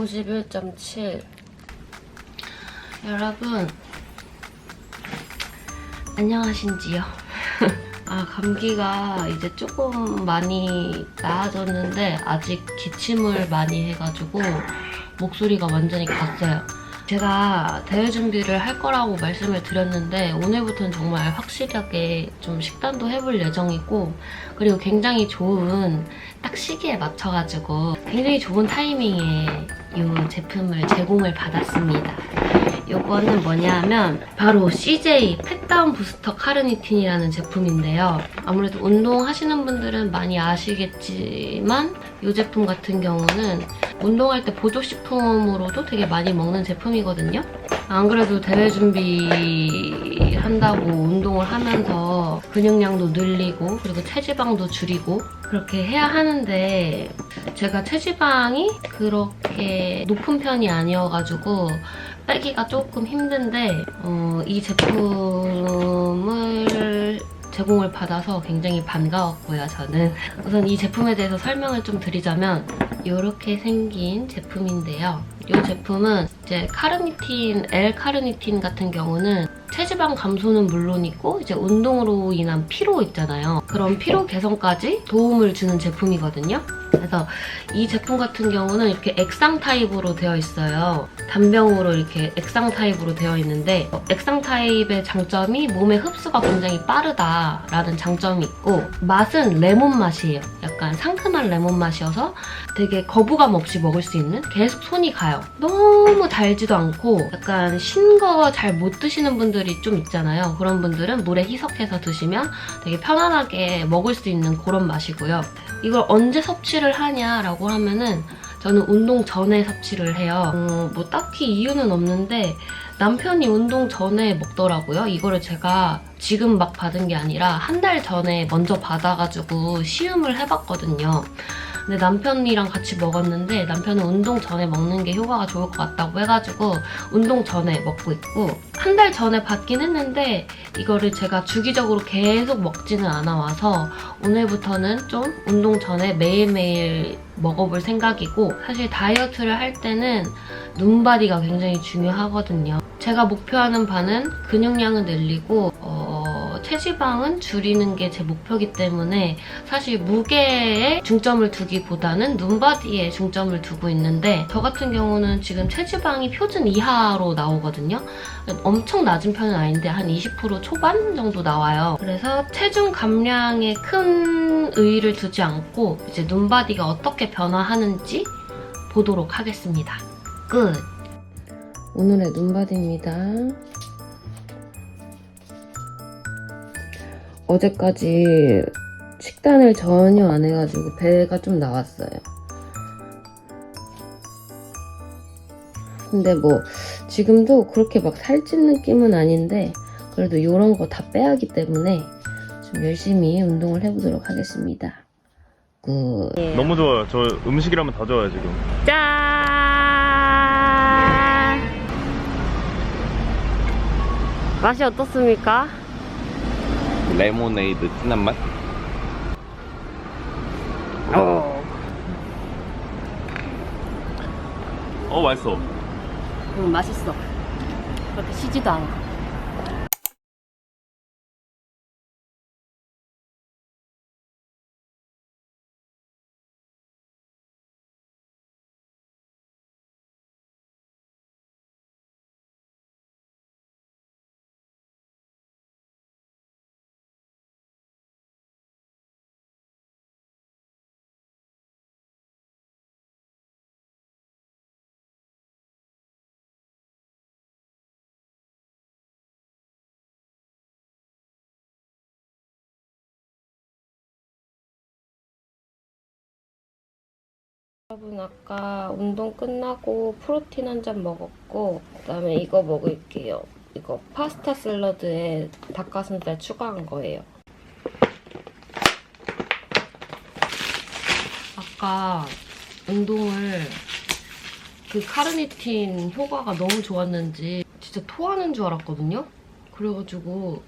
51.7 여러분 안녕하신지요? 아 감기가 이제 조금 많이 나아졌는데 아직 기침을 많이 해가지고 목소리가 완전히 갔어요. 제가 대회 준비를 할 거라고 말씀을 드렸는데 오늘부터는 정말 확실하게 좀 식단도 해볼 예정이고 그리고 굉장히 좋은 딱 시기에 맞춰가지고 굉장히 좋은 타이밍에 이 제품을 제공을 받았습니다. 요거는 뭐냐면 바로 CJ 팩다운 부스터 카르니틴이라는 제품인데요. 아무래도 운동하시는 분들은 많이 아시겠지만 이 제품 같은 경우는 운동할 때 보조식품으로도 되게 많이 먹는 제품이거든요. 안 그래도 대회 준비 한다고 운동을 하면서 근육량도 늘리고 그리고 체지방도 줄이고 그렇게 해야 하는데 제가 체지방이 그렇게 높은 편이 아니어가지고 빼기가 조금 힘든데 어, 이 제품을 제공을 받아서 굉장히 반가웠고요, 저는. 우선 이 제품에 대해서 설명을 좀 드리자면 이렇게 생긴 제품인데요. 이 제품은 이제 카르니틴, L-카르니틴 같은 경우는 체지방 감소는 물론이고 이제 운동으로 인한 피로 있잖아요. 그런 피로 개선까지 도움을 주는 제품이거든요. 그래서 이 제품 같은 경우는 이렇게 액상 타입으로 되어 있어요. 단병으로 이렇게 액상 타입으로 되어 있는데 어, 액상 타입의 장점이 몸의 흡수가 굉장히 빠르다라는 장점이 있고 맛은 레몬 맛이에요. 약간 상큼한 레몬 맛이어서 되게 거부감 없이 먹을 수 있는 계속 손이 가요. 너무 달지도 않고 약간 신 거 잘 못 드시는 분들 이 좀 있잖아요. 그런 분들은 물에 희석해서 드시면 되게 편안하게 먹을 수 있는 그런 맛이고요. 이걸 언제 섭취를 하냐라고 하면은 저는 운동 전에 섭취를 해요. 어, 뭐 딱히 이유는 없는데 남편이 운동 전에 먹더라고요. 이거를 제가 지금 막 받은 게 아니라 한 달 전에 먼저 받아가지고 시음을 해봤거든요. 근데 남편이랑 같이 먹었는데 남편은 운동 전에 먹는 게 효과가 좋을 것 같다고 해가지고 운동 전에 먹고 있고 한 달 전에 받긴 했는데 이거를 제가 주기적으로 계속 먹지는 않아 와서 오늘부터는 좀 운동 전에 매일매일 먹어볼 생각이고 사실 다이어트를 할 때는 눈바디가 굉장히 중요하거든요. 제가 목표하는 바는 근육량을 늘리고 어, 체지방은 줄이는 게 제 목표이기 때문에 사실 무게에 중점을 두기보다는 눈바디에 중점을 두고 있는데 저 같은 경우는 지금 체지방이 표준 이하로 나오거든요. 엄청 낮은 편은 아닌데 한 20% 초반 정도 나와요. 그래서 체중 감량에 큰 의의를 두지 않고 이제 눈바디가 어떻게 변화하는지 보도록 하겠습니다. 끝! 오늘의 눈바디입니다. 어제까지 식단을 전혀 안 해가지고 배가 좀 나왔어요. 근데 뭐 지금도 그렇게 막 살찐 느낌은 아닌데 그래도 이런 거 다 빼야 하기 때문에 좀 열심히 운동을 해보도록 하겠습니다. 굿. 너무 좋아요. 저 음식이라면 다 좋아요 지금. 짠! 맛이 어떻습니까? 레모네이드 진한 맛? 어. 어 맛있어. 응, 맛있어. 그렇게 시지도 않아. 여러분 아까 운동 끝나고 프로틴 한 잔 먹었고 그다음에 이거 먹을게요. 이거 파스타 샐러드에 닭가슴살 추가한 거예요. 아까 운동을 그 카르니틴 효과가 너무 좋았는지 진짜 토하는 줄 알았거든요. 그래가지고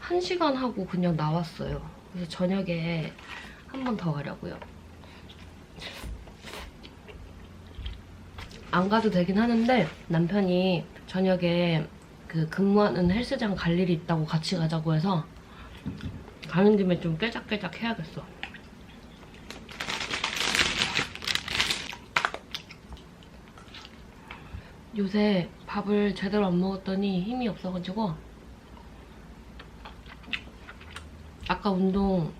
한 시간 하고 그냥 나왔어요. 그래서 저녁에 한 번 더 가려고요. 안 가도 되긴 하는데 남편이 저녁에 그 근무하는 헬스장 갈 일이 있다고 같이 가자고 해서 가는 김에 좀 깨작깨작 해야겠어. 요새 밥을 제대로 안 먹었더니 힘이 없어가지고 아까 운동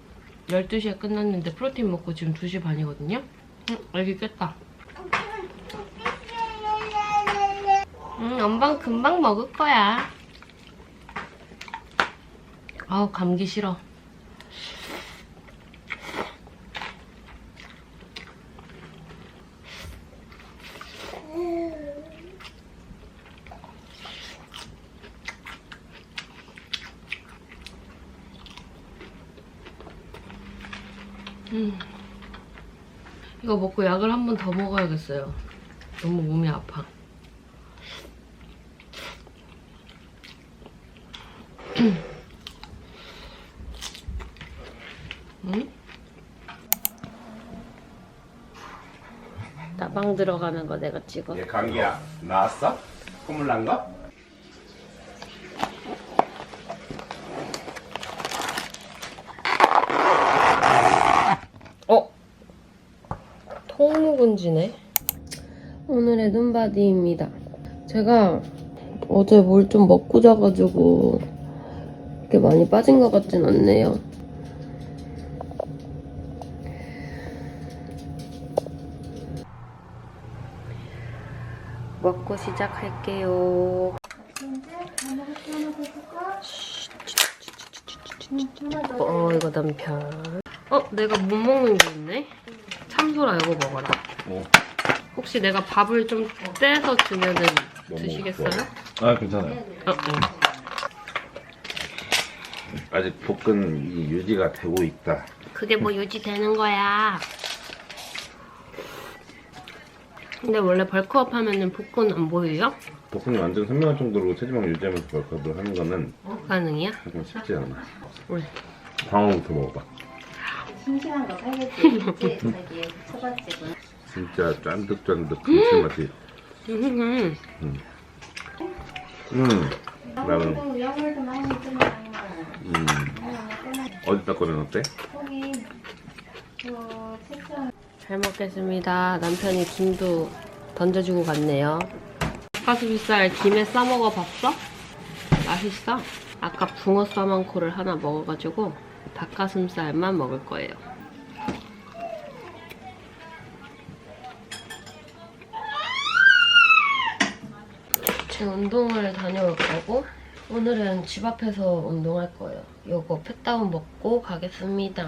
12시에 끝났는데 프로틴 먹고 지금 2시 반이거든요? 응, 애기 깼다. 응, 엄방 금방 먹을 거야. 아우, 감기 싫어. 음. 이거 먹고 약을 한 번 더 먹어야겠어요. 너무 몸이 아파. 들어가는 거 내가 찍어. 얘 감기야 나왔어? 콧물 난 거? 어? 통묵은지네. 오늘의 눈바디입니다. 제가 어제 뭘 좀 먹고 자가지고 이렇게 많이 빠진 것 같진 않네요. 먹고 시작할게요. 어, 이거 남편. 어, 내가 못 먹는 게 있네? 참소라 이거 먹어라. 뭐? 혹시 내가 밥을 좀 떼서 주면은 너무 드시겠어요? 아 괜찮아요. 어, 어. 아직 볶음이 유지가 되고 있다 그게 뭐 유지되는 거야. 근데 원래 벌크업 하면은 복근 안 보여요? 볶음이 완전 선명할 정도로 체지방 유지하면서 벌크업을 하는 거는 가능이야? 조금 쉽지 않아 왜? 광어부터 먹어봐 싱싱한 거 팔겠지. 그치? 자기 초밥집은. 진짜 쫀득쫀득 감칠맛이 음, 음 나는 영물도 많이 있지만 음 어디다 꺼내놨대? 거기 그 책장 잘 먹겠습니다. 남편이 김도 던져주고 갔네요. 닭가슴살 김에 싸먹어 봤어? 맛있어? 아까 붕어 싸만코를 하나 먹어가지고 닭가슴살만 먹을 거예요. 제 운동을 다녀올 거고 오늘은 집 앞에서 운동할 거예요. 요거 펫다운 먹고 가겠습니다.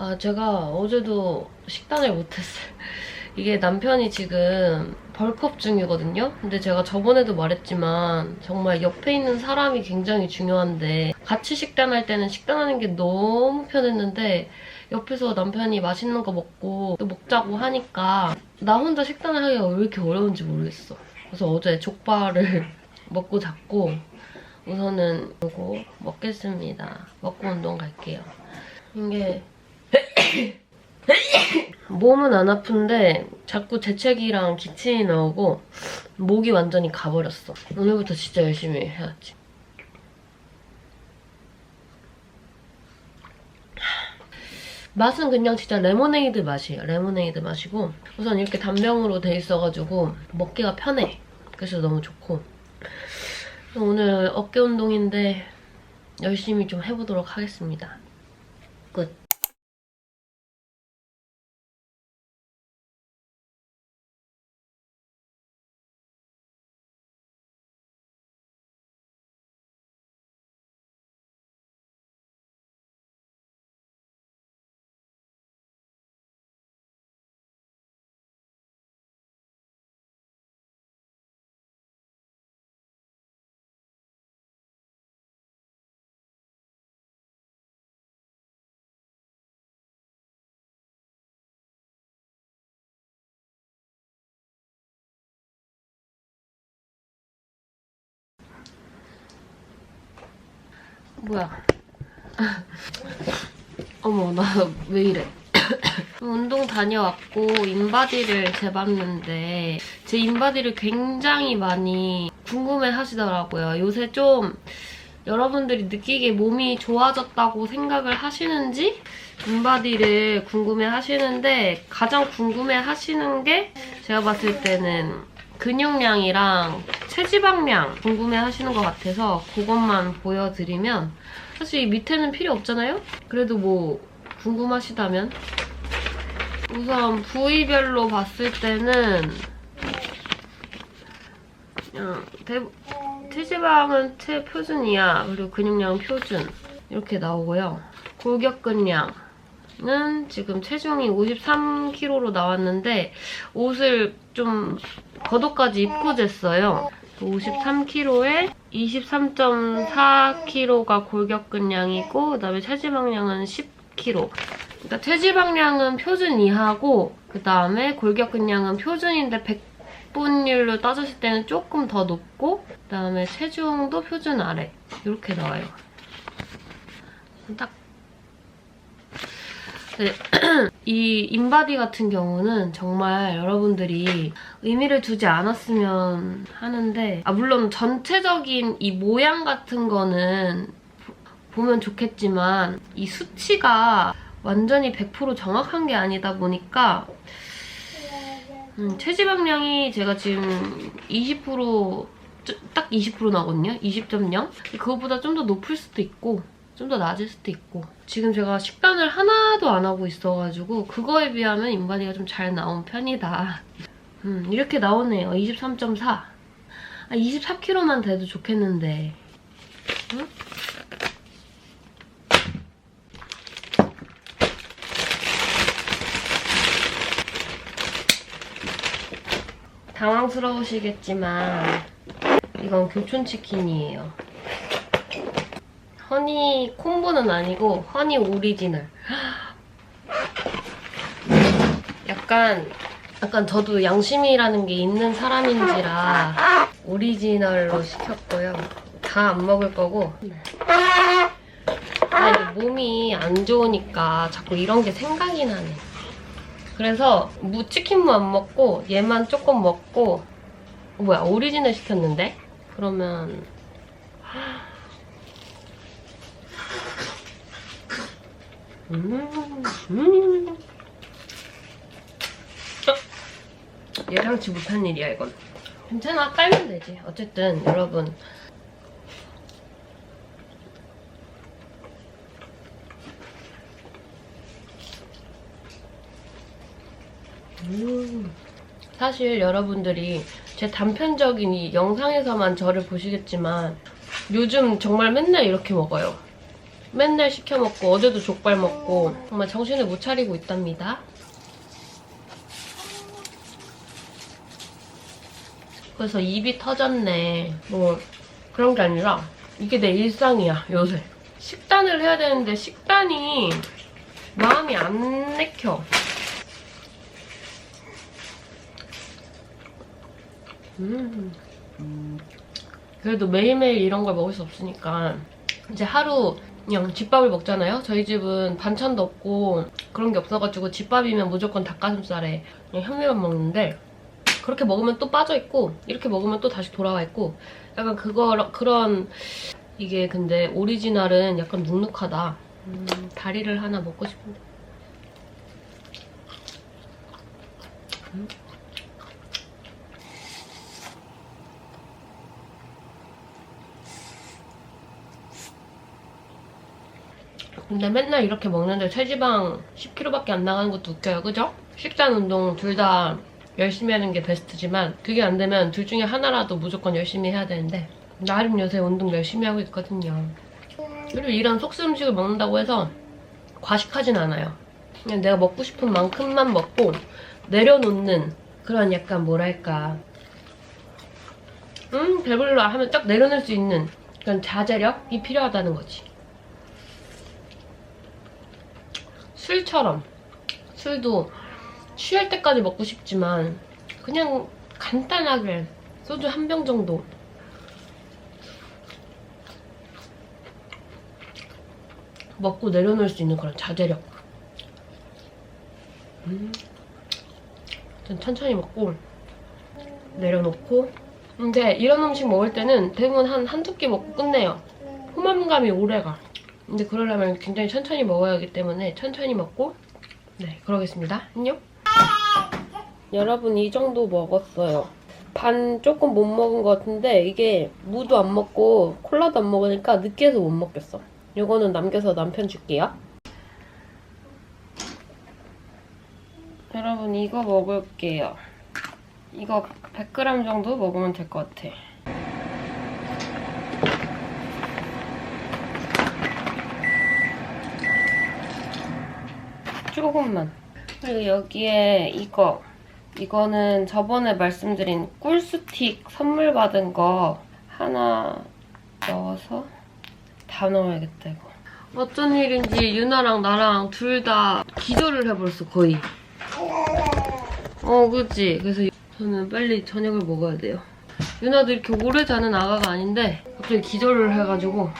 아 제가 어제도 식단을 못했어요. 이게 남편이 지금 벌크업 중이거든요. 근데 제가 저번에도 말했지만 정말 옆에 있는 사람이 굉장히 중요한데 같이 식단할 때는 식단하는 게 너무 편했는데 옆에서 남편이 맛있는 거 먹고 또 먹자고 하니까 나 혼자 식단을 하기가 왜 이렇게 어려운지 모르겠어. 그래서 어제 족발을 먹고 잤고 우선은 이거 먹겠습니다. 먹고 운동 갈게요. 이게 몸은 안 아픈데 자꾸 재채기랑 기침이 나오고 목이 완전히 가버렸어. 오늘부터 진짜 열심히 해야지. 맛은 그냥 진짜 레모네이드 맛이에요. 레모네이드 맛이고 우선 이렇게 단병으로 돼 있어가지고 먹기가 편해. 그래서 너무 좋고 오늘 어깨 운동인데 열심히 좀 해보도록 하겠습니다. 끝. 뭐야? 어머, 나 왜 이래? 운동 다녀왔고 인바디를 재봤는데 제 인바디를 굉장히 많이 궁금해 하시더라고요. 요새 좀 여러분들이 느끼기에 몸이 좋아졌다고 생각을 하시는지 인바디를 궁금해 하시는데 가장 궁금해 하시는 게 제가 봤을 때는 근육량이랑 체지방량 궁금해 하시는 것 같아서 그것만 보여드리면 사실 이 밑에는 필요 없잖아요? 그래도 뭐 궁금하시다면 우선 부위별로 봤을 때는 체지방은 체 표준이야. 그리고 근육량은 표준. 이렇게 나오고요. 골격근량 은 지금 체중이 53kg로 나왔는데 옷을 좀 겉옷까지 입고 쟀어요. 53kg에 23.4kg가 골격근량이고 그다음에 체지방량은 10kg. 그러니까 체지방량은 표준 이하고 그다음에 골격근량은 표준인데 100분율로 따졌을 때는 조금 더 높고 그다음에 체중도 표준 아래 이렇게 나와요. 딱 네, 이 인바디 같은 경우는 정말 여러분들이 의미를 두지 않았으면 하는데 아 물론 전체적인 이 모양 같은 거는 보- 보면 좋겠지만 이 수치가 완전히 100% 정확한 게 아니다 보니까 음, 체지방량이 제가 지금 20%딱 20% 나거든요. 20.0. 그거보다 좀 더 높을 수도 있고 좀 더 낮을 수도 있고 지금 제가 식단을 하나도 안 하고 있어가지고 그거에 비하면 인바디가 좀 잘 나온 편이다. 음, 이렇게 나오네요. 23.4. 아, 24kg만 돼도 좋겠는데. 응? 당황스러우시겠지만 이건 교촌치킨이에요. 허니 콤보는 아니고 허니 오리지널. 약간 약간 저도 양심이라는 게 있는 사람인지라 오리지널로 시켰고요. 다 안 먹을 거고. 아 몸이 안 좋으니까 자꾸 이런 게 생각이 나네. 그래서 무 치킨무 안 먹고 얘만 조금 먹고 어, 뭐야 오리지널 시켰는데? 그러면 음, 음. 어? 예상치 못한 일이야 이건 괜찮아 깔면 되지 어쨌든 여러분 음. 사실 여러분들이 제 단편적인 이 영상에서만 저를 보시겠지만 요즘 정말 맨날 이렇게 먹어요. 맨날 시켜 먹고 어제도 족발 먹고 정말 정신을 못 차리고 있답니다. 그래서 입이 터졌네. 뭐 그런 게 아니라 이게 내 일상이야 요새. 식단을 해야 되는데 식단이 마음이 안 내켜. 음. 그래도 매일매일 이런 걸 먹을 수 없으니까 이제 하루 그냥 집밥을 먹잖아요. 저희 집은 반찬도 없고 그런 게 없어가지고 집밥이면 무조건 닭가슴살에 그냥 현미밥 먹는데 그렇게 먹으면 또 빠져있고 이렇게 먹으면 또 다시 돌아와 있고 약간 그거 그런 이게 근데 오리지널은 약간 눅눅하다. 음, 다리를 하나 먹고 싶은데. 근데 맨날 이렇게 먹는데 체지방 10kg밖에 안 나가는 것도 웃겨요, 그죠? 식단, 운동 둘 다 열심히 하는 게 베스트지만 그게 안 되면 둘 중에 하나라도 무조건 열심히 해야 되는데 나름 요새 운동 열심히 하고 있거든요. 그리고 이런 속쓰 음식을 먹는다고 해서 과식하진 않아요. 그냥 내가 먹고 싶은 만큼만 먹고 내려놓는 그런 약간 뭐랄까 음 배불러 하면 딱 내려놓을 수 있는 그런 자제력이 필요하다는 거지. 술처럼 술도 취할 때까지 먹고 싶지만 그냥 간단하게 소주 한 병 정도 먹고 내려놓을 수 있는 그런 자제력 음. 좀 천천히 먹고 내려놓고 근데 이런 음식 먹을 때는 대부분 한 한두 끼 먹고 끝내요. 포만감이 오래가. 근데 그러려면 굉장히 천천히 먹어야 하기 때문에 천천히 먹고 네 그러겠습니다. 안녕. 여러분 이 정도 먹었어요. 반 조금 못 먹은 것 같은데 이게 무도 안 먹고 콜라도 안 먹으니까 느끼해서 못 먹겠어. 이거는 남겨서 남편 줄게요. 여러분 이거 먹을게요. 이거 100g 정도 먹으면 될 것 같아. 조금만. 그리고 여기에 이거. 이거는 저번에 말씀드린 꿀 스틱 선물 받은 거 하나 넣어서 다 넣어야겠다, 이거. 어쩐 일인지 유나랑 나랑 둘 다 기절을 해버렸어, 거의. 어, 그치. 그래서 저는 빨리 저녁을 먹어야 돼요. 유나도 이렇게 오래 자는 아가가 아닌데 갑자기 기절을 해가지고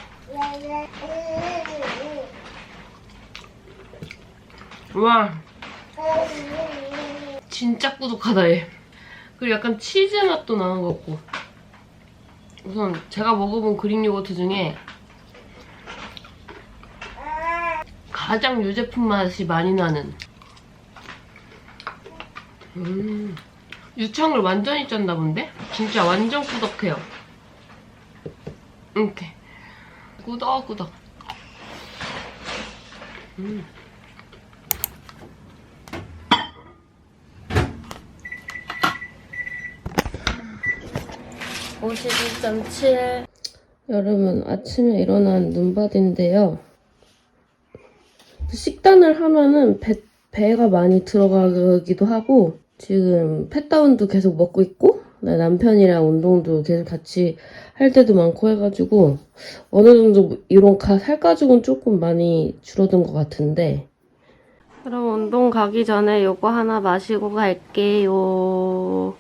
와. 진짜 꾸덕하다 얘. 그리고 약간 치즈 맛도 나는 것 같고. 우선 제가 먹어본 그릭 요거트 중에 가장 유제품 맛이 많이 나는. 음. 유청을 완전히 짠다 본데? 진짜 완전 꾸덕해요. 이렇게. 꾸덕꾸덕. 음. 52.7 여러분 아침에 일어난 눈밭인데요. 식단을 하면은 배, 배가 많이 들어가기도 하고 지금 펫다운도 계속 먹고 있고 네, 남편이랑 운동도 계속 같이 할 때도 많고 해가지고 어느 정도 이런 가, 살 가죽은 조금 많이 줄어든 것 같은데. 그럼 운동 가기 전에 요거 하나 마시고 갈게요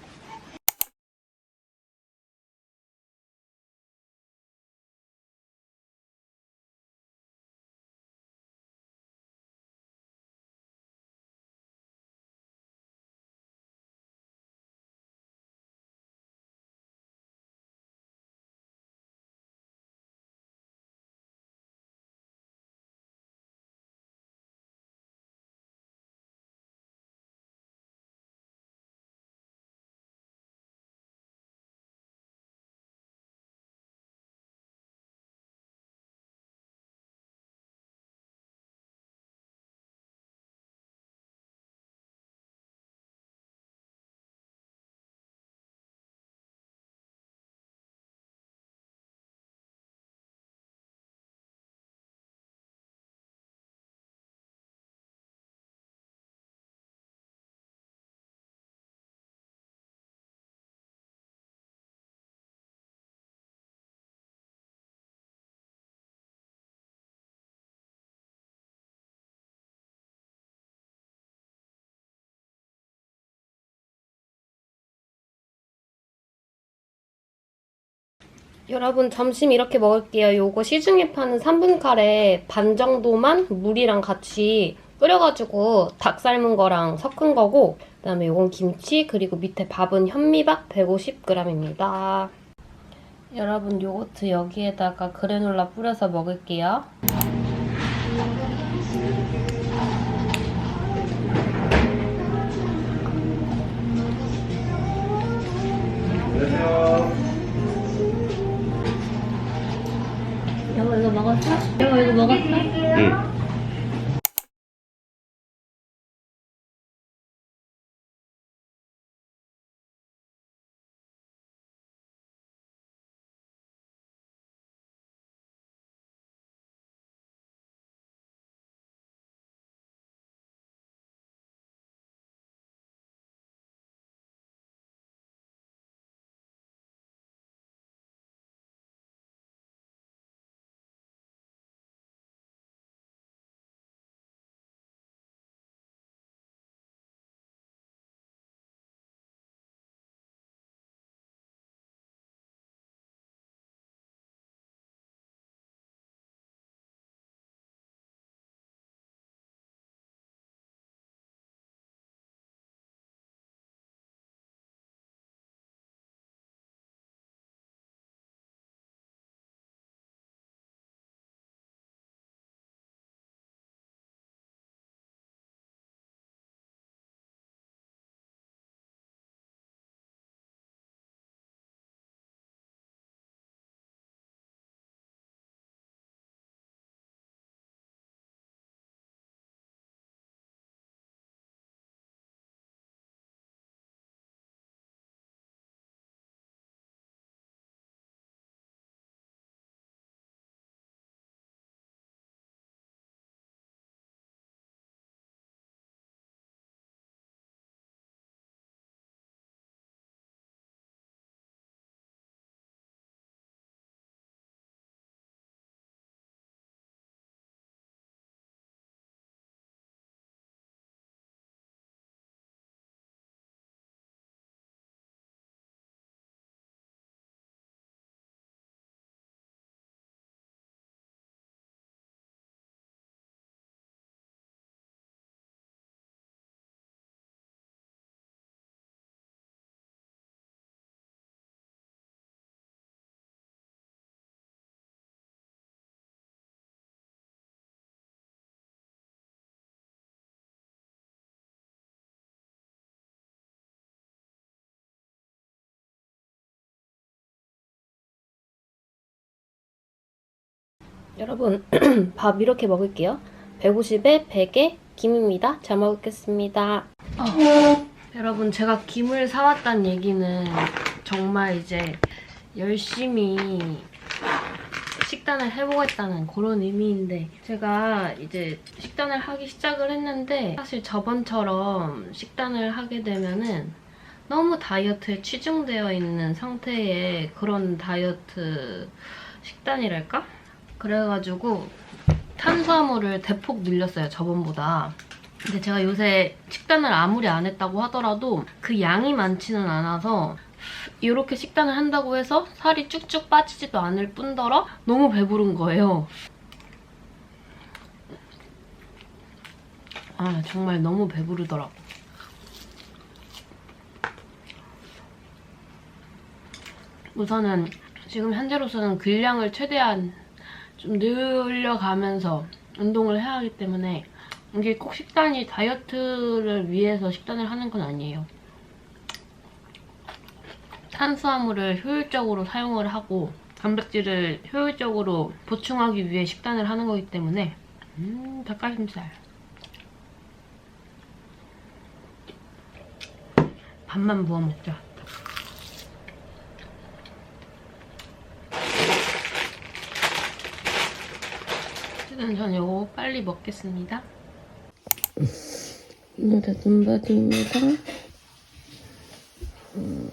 여러분 점심 이렇게 먹을게요. 요거 시중에 파는 3분 카레 반 정도만 물이랑 같이 끓여가지고 닭 삶은 거랑 섞은 거고 그 다음에 요건 김치 그리고 밑에 밥은 현미밥 150g입니다. 여러분 요거트 여기에다가 그래놀라 뿌려서 먹을게요. 어? 이거 먹었어? 응. 여러분 밥 이렇게 먹을게요. 150에 100에 김입니다. 잘 먹겠습니다. 어, 여러분 제가 김을 사왔다는 얘기는 정말 이제 열심히 식단을 해보겠다는 그런 의미인데 제가 이제 식단을 하기 시작을 했는데 사실 저번처럼 식단을 하게 되면은 너무 다이어트에 치중되어 있는 상태의 그런 다이어트 식단이랄까? 그래가지고 탄수화물을 대폭 늘렸어요 저번보다 근데 제가 요새 식단을 아무리 안 했다고 하더라도 그 양이 많지는 않아서 이렇게 식단을 한다고 해서 살이 쭉쭉 빠지지도 않을 뿐더러 너무 배부른 거예요. 아 정말 너무 배부르더라고. 우선은 지금 현재로서는 근량을 최대한 좀 늘려가면서 운동을 해야 하기 때문에 이게 꼭 식단이 다이어트를 위해서 식단을 하는 건 아니에요. 탄수화물을 효율적으로 사용을 하고 단백질을 효율적으로 보충하기 위해 식단을 하는 거기 때문에 음 닭가슴살 밥만 부어 먹자 일단 저는 이거 빨리 먹겠습니다. 오늘의 눈바디입니다. 아,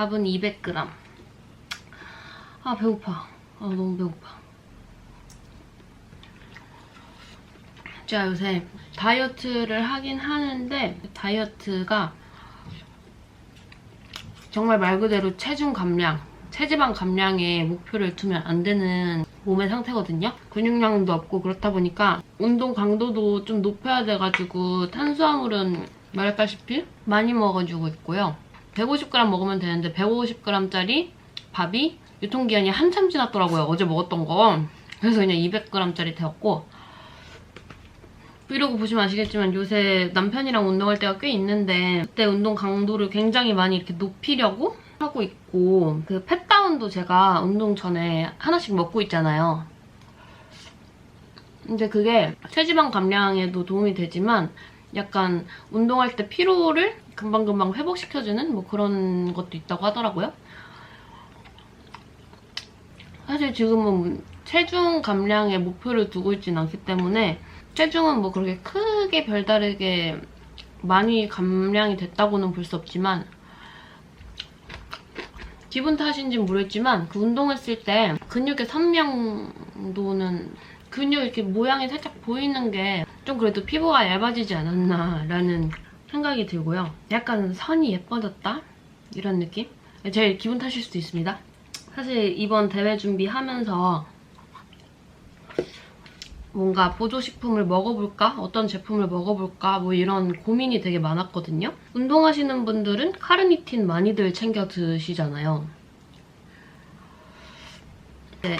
밥은 200g. 아 배고파. 아 너무 배고파. 제가 요새 다이어트를 하긴 하는데 다이어트가 정말 말 그대로 체중 감량, 체지방 감량에 목표를 두면 안 되는 몸의 상태거든요. 근육량도 없고 그렇다 보니까 운동 강도도 좀 높여야 돼가지고 탄수화물은 말했다시피 많이 먹어주고 있고요. 150g 먹으면 되는데 150g짜리 밥이 유통기한이 한참 지났더라고요. 어제 먹었던 거. 그래서 그냥 200g짜리 되었고 브이로그 보시면 아시겠지만 요새 남편이랑 운동할 때가 꽤 있는데 그때 운동 강도를 굉장히 많이 이렇게 높이려고 하고 있고 그 펫다운도 제가 운동 전에 하나씩 먹고 있잖아요. 근데 그게 체지방 감량에도 도움이 되지만 약간 운동할 때 피로를 금방금방 회복시켜주는 뭐 그런 것도 있다고 하더라고요. 사실 지금은 체중 감량에 목표를 두고 있진 않기 때문에 체중은 뭐 그렇게 크게 별다르게 많이 감량이 됐다고는 볼 수 없지만 기분 탓인지는 모르겠지만 그 운동했을 때 근육의 선명도는 근육 이렇게 모양이 살짝 보이는 게 좀 그래도 피부가 얇아지지 않았나 라는 생각이 들고요. 약간 선이 예뻐졌다? 이런 느낌? 제 기분 탓일 수도 있습니다. 사실 이번 대회 준비하면서 뭔가 보조식품을 먹어볼까? 어떤 제품을 먹어볼까? 뭐 이런 고민이 되게 많았거든요. 운동하시는 분들은 카르니틴 많이들 챙겨 드시잖아요. 네.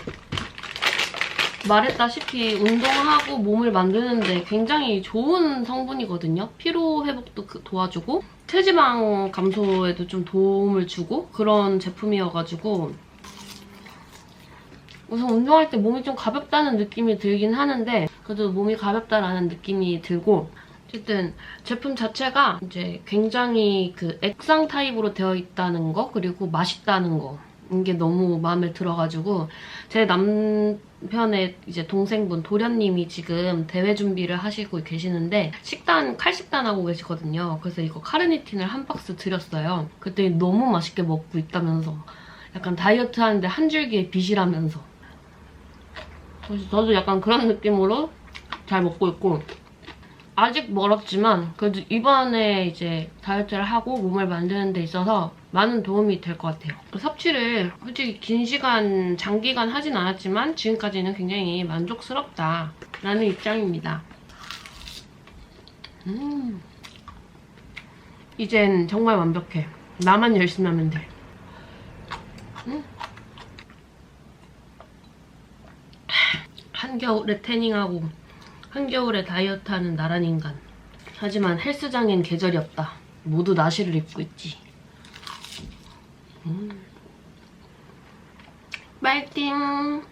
말했다시피 운동하고 몸을 만드는데 굉장히 좋은 성분이거든요. 피로 회복도 그- 도와주고 체지방 감소에도 좀 도움을 주고 그런 제품이어가지고 우선 운동할 때 몸이 좀 가볍다는 느낌이 들긴 하는데 그래도 몸이 가볍다라는 느낌이 들고 어쨌든 제품 자체가 이제 굉장히 그 액상 타입으로 되어 있다는 거 그리고 맛있다는 거이 게 너무 마음에 들어가지고 제 남편의 이제 동생분 도련님이 지금 대회 준비를 하시고 계시는데 식단 칼식단 하고 계시거든요. 그래서 이거 카르니틴을 한 박스 드렸어요. 그때 너무 맛있게 먹고 있다면서 약간 다이어트 하는데 한 줄기의 빛이라면서 그래서 저도 약간 그런 느낌으로 잘 먹고 있고 아직 멀었지만 그래도 이번에 이제 다이어트를 하고 몸을 만드는 데 있어서 많은 도움이 될 것 같아요. 그 섭취를 솔직히 긴 시간, 장기간 하진 않았지만 지금까지는 굉장히 만족스럽다라는 입장입니다. 음. 이젠 정말 완벽해. 나만 열심히 하면 돼. 음. 한겨울에 태닝하고 한겨울에 다이어트하는 나란 인간. 하지만 헬스장엔 계절이 없다. 모두 나시를 입고 있지. 음. 파이팅!